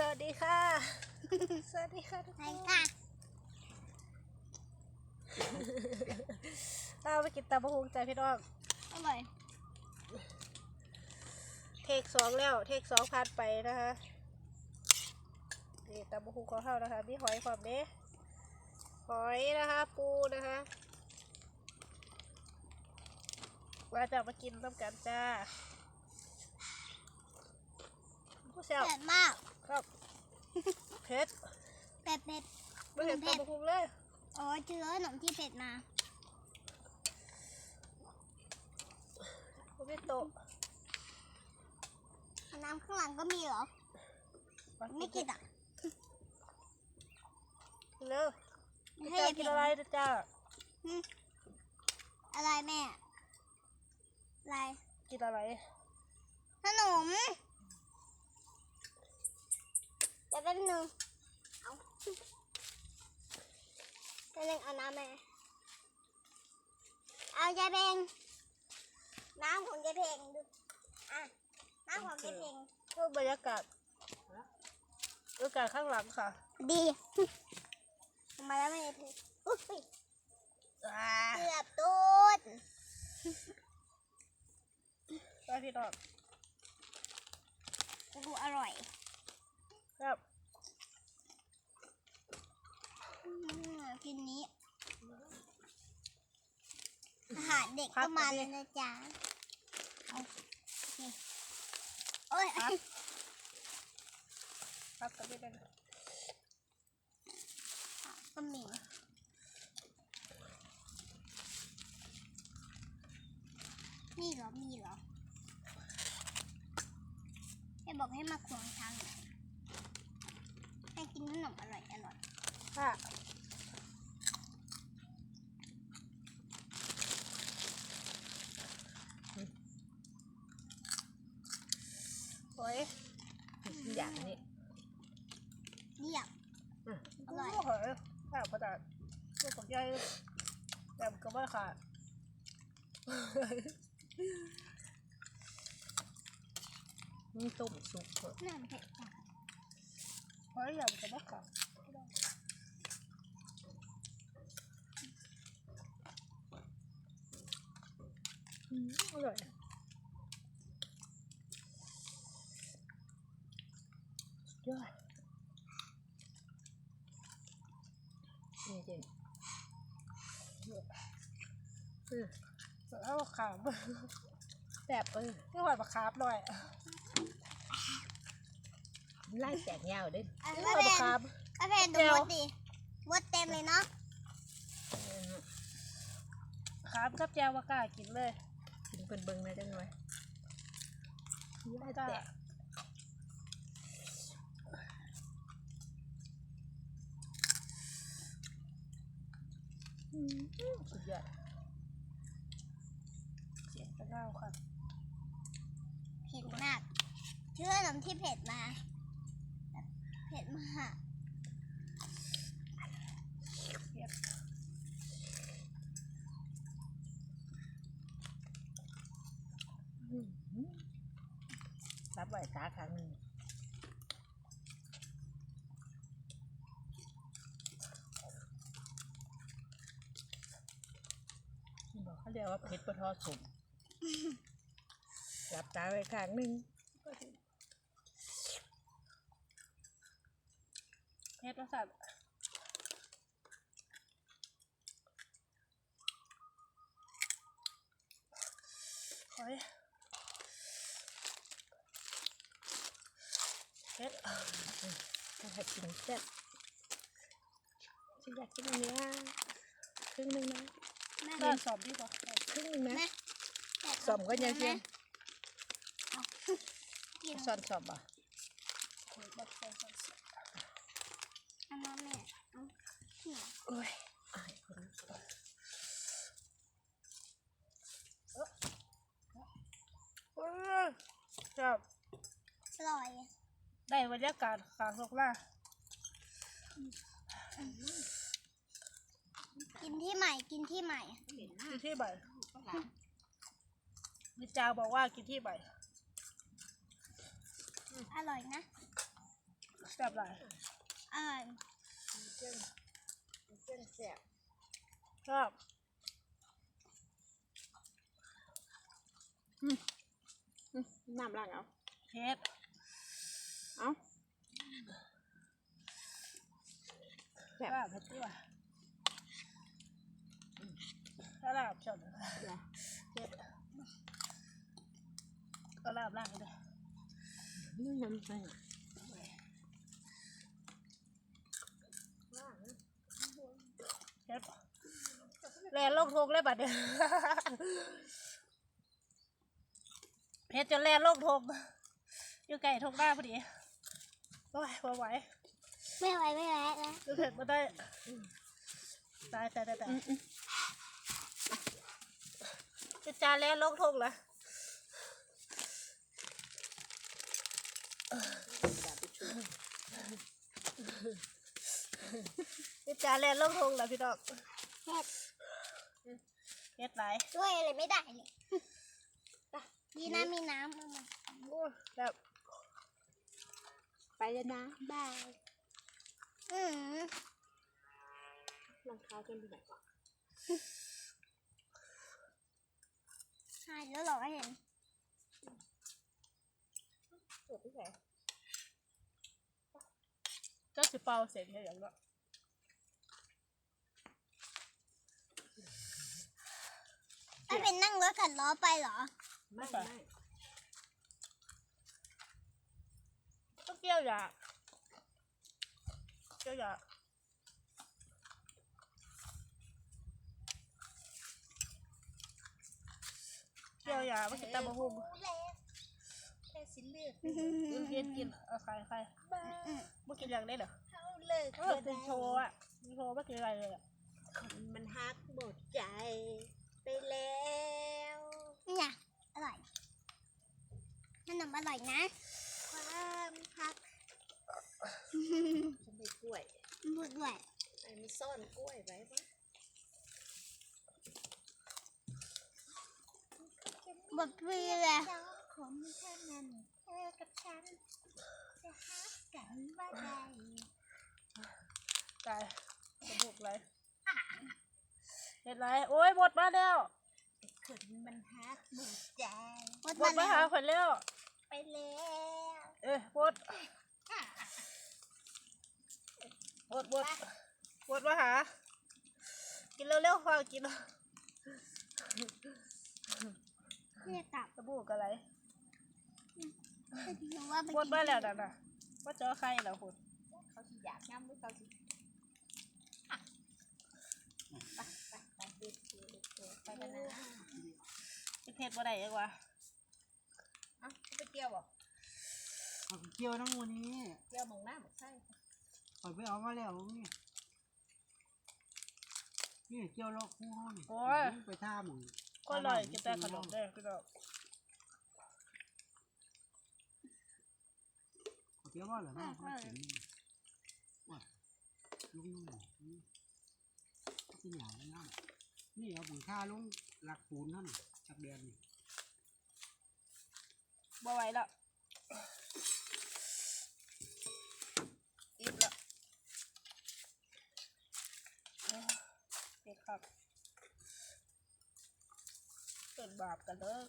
สวัสดีค่ะ สวัสดีค่ะทุกคไปนค่ะเราไปกินตำบะฮุงใจพี่น้อง อร่อยเทคสองแล้ว เทคสองผ่านไปนะคะนี่ตำบะฮุงของเขานะคะมีหอยความเนี้หอยนะคะ ปูนะคะว่าจะมากินต้มกันจ้าผู้เชี่ยวเผ็ดมาก ครับเผ็ดเผ็ดเผ็ดไม่เห็นเผ็ดตำบะฮุงเลยอ๋อเจอขนมที่เผ็ดมาไม่โตะน้ำข้างหลังก็มีเหรอ ไม่กินอะเร็วให้จ้าอย่ากิเผ็นดอะไรนะจ้าหึอะไรแม่ อะไร กินอะไร ขนม เดี๋ยวแป๊บนึงเอาแป๊บนึงเอาน้ำแม่เอายายเพลงน้ำของยายเพลงดูอะน้ำของยายเพลงเพื่อบรรยากาศบรรยากาศข้างหลังค่ะ ดีมาแล้วไม่ได้เพลงอุ๊ยอ่าเกือบตูดไปพี่น้องดูอร่อยครับ อืม กินนี้ อาหารเด็กก็มาแล้วนะจ๊ะเอาโอเคโอ้ยครับครับกันไม่ได้ก็มีมีเหรอ มีเหรอแกบอกให้มาขวางทางหน่อยให้กินขนมอร่อยอร่อยค่ะ ยอย่างนี้เรียบอร่อยโอ้ยข้าวกระดาษลูกของยายแบบก็ไม่ขาดนี่ต้มสุกเถอะน้ำเผ็ดจังหอยยำก็ไม่ขาดอืมอร่อยสุด ยอดนี่เจนเออเอามะขามแบบเออไม่หวานมะขามหน่อยไล่แตกยาวเด้อะไม่ก็หวานมะขามเป็นก็เป็นดูเดี๋ยวมดดิมดเต็มเลยเนาะขามกับแจวมากล้ากินเลยกินเพิ่นเบิ่งหนะจังหน่อยไล่แตก สุดยอดเสียงกระเน่าค่ะเผ็ดมากเชื่อขนมที่เผ็ดมา เผ็ดมาก เสียง อืมรับไว้ตาครั้งหนึ่ง บอก เรียกว่าเพชรปะทอสมรับตาไว้ข้างหนึ่งเพชรประสาทหอยเพชรถ้าให้กินแซ่บฉันอยากกินอันเนี้ยครึ่งหนึ่งนะ แม่บ้านสอบดีกว่าครึ่งหนึ่งนะแม่สมก็ยังเชียงกินสอนสอบอะบ้านสอบอันนั้นแม่เอาเนี่ยโอ้ยอายคนเออครับอร่อยได้บรรยากาศขางลกล่า กินที่ใหม่กินที่ใหม่ กินที่ใบมิจาบอกว่ากินที่ใบอร่อยนะแบบไรอร่อยเส้นเส้นแซ่บชอบน้ำล้างเอาเผ็ดเอาแบแบบบเผ็ดดีว่ะ ถ้าลาบชอบเดี๋ยวเผ็ดก็ลาบล่างเลยนี่น้ำใส่เผ็ดแลนลงทงเลยบัดเดียวเผ็ดจนแลนลงทงอยู่ไก่ทงหน้าพอดีโอ้ยพอไหวไม่ไหวไม่ไหวแล้วดูเผ็ดมาได้ตายตายตายตาย จะจานแล้วลงทงเหรอจะจานแล้วลงทงเหรอพี่ดอกเผ็ดเฮ็ดไรช่วยอะไรไม่ได้เลยดีนะมีน้ำเอามาแบบไปแล้วนะบาย อืมรองเท้าจนไปไหนก่อน ใช่แล้วเราก็เห็นเปิดที่ไหนก็สิเป่าเสร็จแค่อย่างเนาะไม่เป็นนั่งรถขัดล้อไปเหรอ ไม่ไม่ต้องเกี่ยวหยาเกี่ยวหยา เกี่ยวหยาไม่กินตาบะหุ่มแค่สิเลือกกินกินเอาใครใครไม่กินอย่างได้เหรอเขาเลิกเออเป็นโชว์อะเป็นโชว์ไม่กินอะไรเลยอะคนมันฮักหมดใจไปแล้วนี่ไงอร่อยขนมอร่อยนะ ความฮักฉันได้กล้วยบุดด้วยไอ้มันซ่อนกล้วยไว้ปะ บดปรีเลยของเท่านั้นเธอกับฉันจะฮักกันเมื่อใดตายกระบุกไรเห็นไรโอ้ยหมดมาแล้วคนมันฮักหมดใจบดหมมาดมาแล้หาวคนแล้วไปแล้วเอ้ยหมดหมดหมดหมดมาหากินเร็วๆฟังกินแล้ว เนี่ยกลับกระบุกอะไรหนูว่าไปหมดมาแล้วนั่นน่ะว่าเจอใครเหรอคุณเขาสิอยากย้ำหรือเขาสิอะไปไปไปดูดูดูไปกันนะพี่เพชรบ่ได้ยังวะเอ้าไปเที่ยวบ่เอาไปเกี่ยวน้ำมูนี้เที่ยวหมองหน้าหมองไส้ปล่อยไปเอามาแล้วนี่นี่เกี่ยวลอกคู่ห้องโอ้ยไปท่าหมึง ก็อร่อยกินแต่ขนมได้พี่ดอกเอาเกี่ยวว่าเหรอแม่ไม่ถึงว่าลุงนี่ที่หยาบน้ำนี่เอาบุญค่าลงหลักปูนท่านจักเดือนนี่บ่ไหวแล้วอิ่มแล้วเอ้ยเด็กครับเกิด บาปกันเลย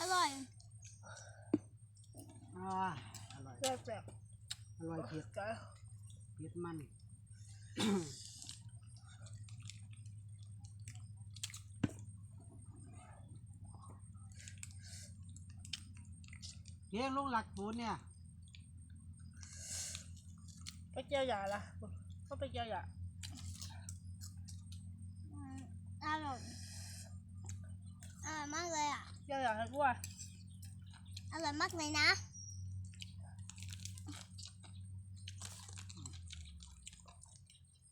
อร่อยอ่าอร่อยแซ่บแซ่บอร่อยเผ็ดกันเผ็ดมัน เกี่ยวลงหลักปูนเนี่ย ไปเจียวหยาละก็ไปเจียวหยาอืมอร่อยอร่อยมากเลยอะเจียวหยาให้กูว่าอร่อยมากเลยนะ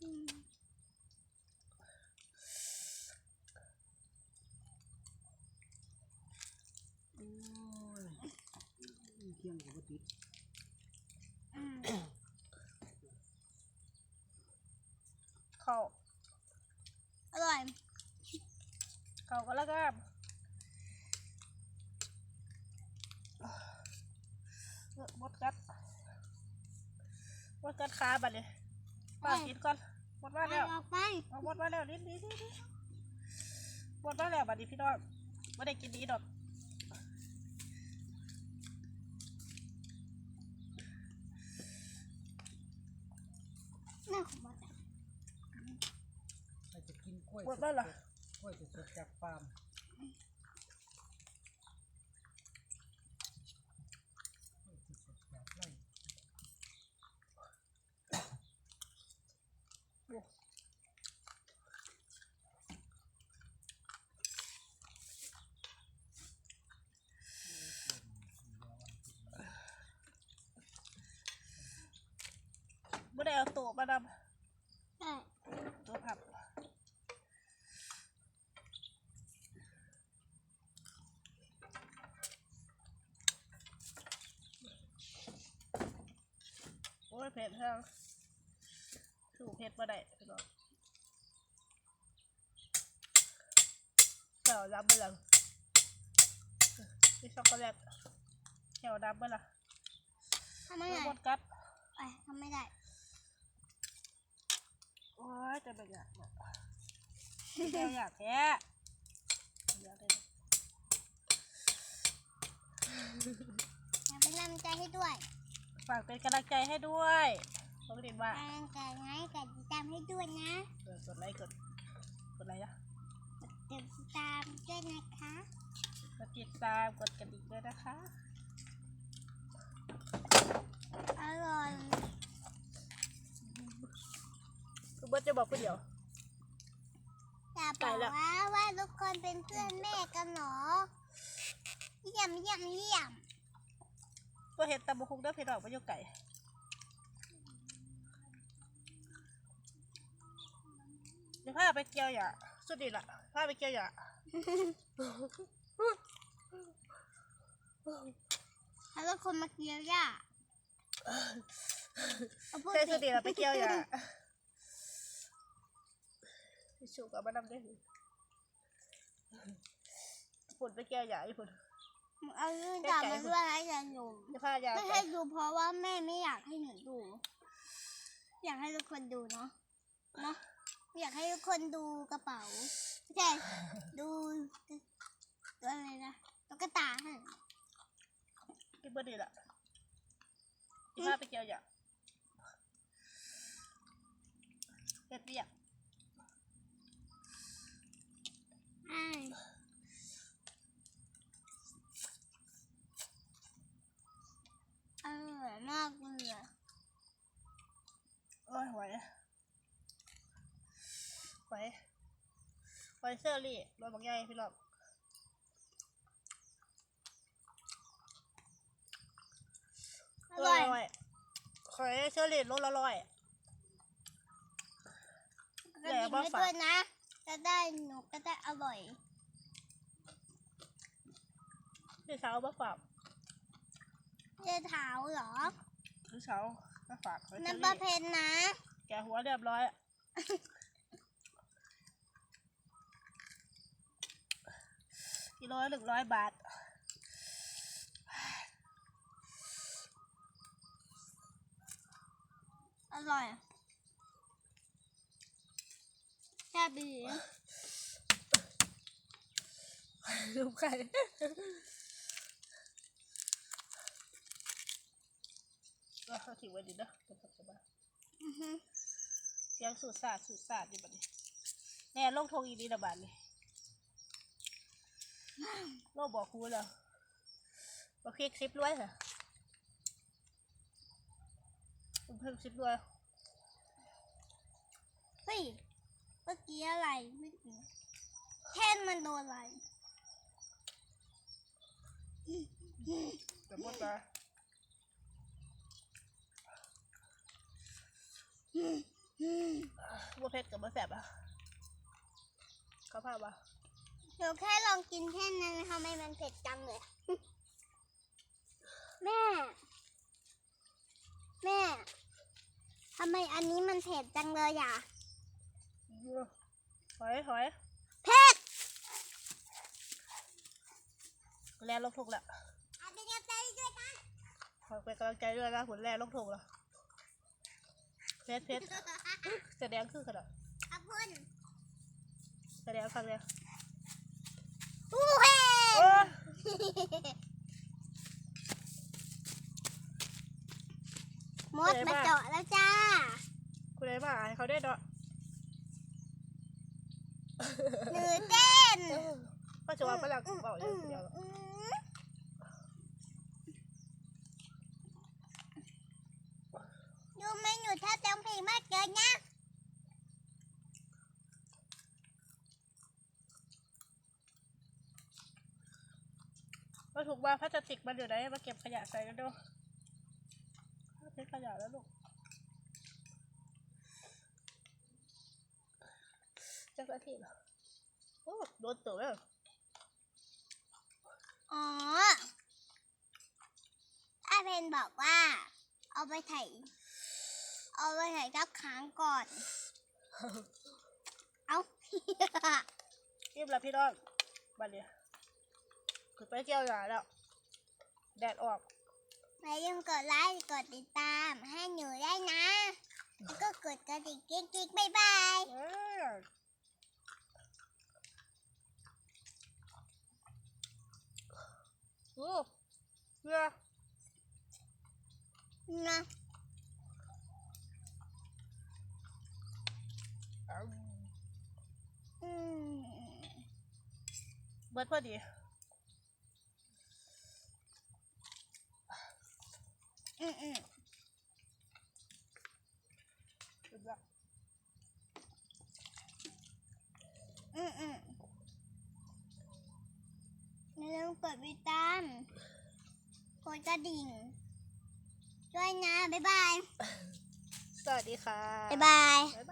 อืม ที่ยงกับติด อืม เข้า อร่อย เข้าก็ แล้วกันเออหมดกัดหมดกัดขาบัดเลยป้ากินก่อน หมดมาไปแล้วออกไปเอาหมดมาแล้วนิดนิดนิดนิดหมดมาแล้วบัดนี้พี่น้องไม่ได้กินนี้ดอกแม่ของมันใครจะกินกล้วยหมดมาเหรอกล้ วยสดๆจากฟาร์มกล้วยสดๆจากไร่ไม่ได้เอาตัวมานใช่ำตัวผับโอ้ยเผ็ดแห้งถูกเผ็ดมาได้พี่น้องเจ้าดำไปแล้วนี่ช็อกโกแลตเจ้าดำไปละทำไมไม่ไงหมดกัดไปทำไม่ได้โอ้ยจะเป็นอยากบอกเดี๋ยวอยากแท้อยากเลยอยากเป็นกำลังใจให้ด้วยฝากเป็นกำลังใจให้ด้วยผมเรียนว่า กำลังใจให้กดติดตามให้ด้วยนะเออกดไลค์กดกดไลค์นะกดติดตามด้วยนะคะกดติดตามกดกระดิ่งด้วยนะคะ อร่อยคุณเบิร์ตจะบอกคนเดียว อย่าบไก่อกละ ว่าว่าทุกคนเป็นเพื่อนแม่กันเหรอเยี่ยมเยี่ยมเยี่ยม ตัวเห็ดตำบุคุงเด้อพี่น้องไปอยู่ไก่เดี๋ยวพาไปเกี่ยวหยาสุดดีละพาไปเกี่ยวหยาถ้าทุกคนมาเกี่ยวย่าเอาพูดใช่สิสุดดีละไปเกี่ยวหยาพี่ชูกับมานำได้เลยฝุ่นไปเกี่ยวหยาญี่ปุ่น เอาเรื่องจามาด้วยให้ฉันดูจะพายาไม่ไปให้ดูเพราะว่าแม่ไม่อยากให้หนูดู อยากให้ทุกคนดูเนาะเนาะอยากให้ทุกคนดูกระเป๋าไม่ใช่ดูตัวอะไรนะตุ๊กตาให้พี่เบิร์ดดีละพี่พาไปเกี่ยวหยาเฮ็ดเบียกให้อร่อย มากเลยอะโอ้ยไหวไหวไหวเซอร์รี่รถบางใหญ่พี่น้องอร่อยขอยเชอร์รี่รถละร้อยกระดิ่งให้ด้วยนะจะได้หนูก็ได้อร่อยพี่เช้ามาฝาก เจ๊เท้าเหรอพี่เช้ามาฝากขอยเชอน้ำปลารี่เพนนะแกะหัวเรียบร้อยกิโลละหนึ่งร้อยบาท อร่อยแค่บีลูกไข่ก็ เขาถือไว้ดีเนาะจะพักจะบ้าอือฮึเสียงสูดสาดสูดสาดอยู่บัดนี้แน่โลกทงอีนี้ระบาดเลยโลกบอกครูแล้วบอกคลิกซิปรวยเหรอผมเพิ่งซิปรวยเฮ้ยเมื่อกี้อะไรไม่รู้แท่นมันโดนอะไร แต่หมดละ บัวเพชรกับบัวแสบอะเขาพาปะหนูแค่ลองกินแท่นนั้นทำไมมันเผ็ดจังเลย แม่ แม่ทำไมอันนี้มันเผ็ดจังเลยอะถอยถอยเผ็ดแล่ลงถูกแล้วอันนี้ใจด้วยนะขอเป็นกำลังใจด้วยนะผลแล่ลงถูกแล้ว เพชรเพชรแสดงคือขนาดขอบคุณแสดงครั้งเดียวอู้เฮ้โอ้ยมดมาเจาะแล้วจ้า คุณได้มาอายเขาได้เนาะหนูเต้นก็จะว่าฝรั่งบอกอย่างเดียว อืมดูไหมหนูถ้าต้องเพลงมากเกินนะก็ถูกว่าพลาสติกมันอยู่ไหนมาเก็บขยะใส่กันด้วยเก็บขยะแล้วลูกจักรทีเหรอโอ้โดนตัวแล้วอ๋ออาเพนบอกว่า เอาไปไถ เอาไปไถกับค้างก่อน เอาอิ่มแล้วพี่น้องบัดเนี้ยคือไปเกี่ยวหยาแล้ว แดดออกอย่าลืมกดไลค์กดติดตามให้หนูได้นะ แล้วก็กดกระดิ่งกิ๊กๆบ๊ายบายเอ้ยโอ้เรือนะ อืม เบิดพอดีอืมอืมสุดละอืมอืมอย่าลืมกดติดตามกดกระดิ่ง ด้วยนะ บ๊ายบาย สวัสดีค่ะ บ๊ายบาย บ๊ายบาย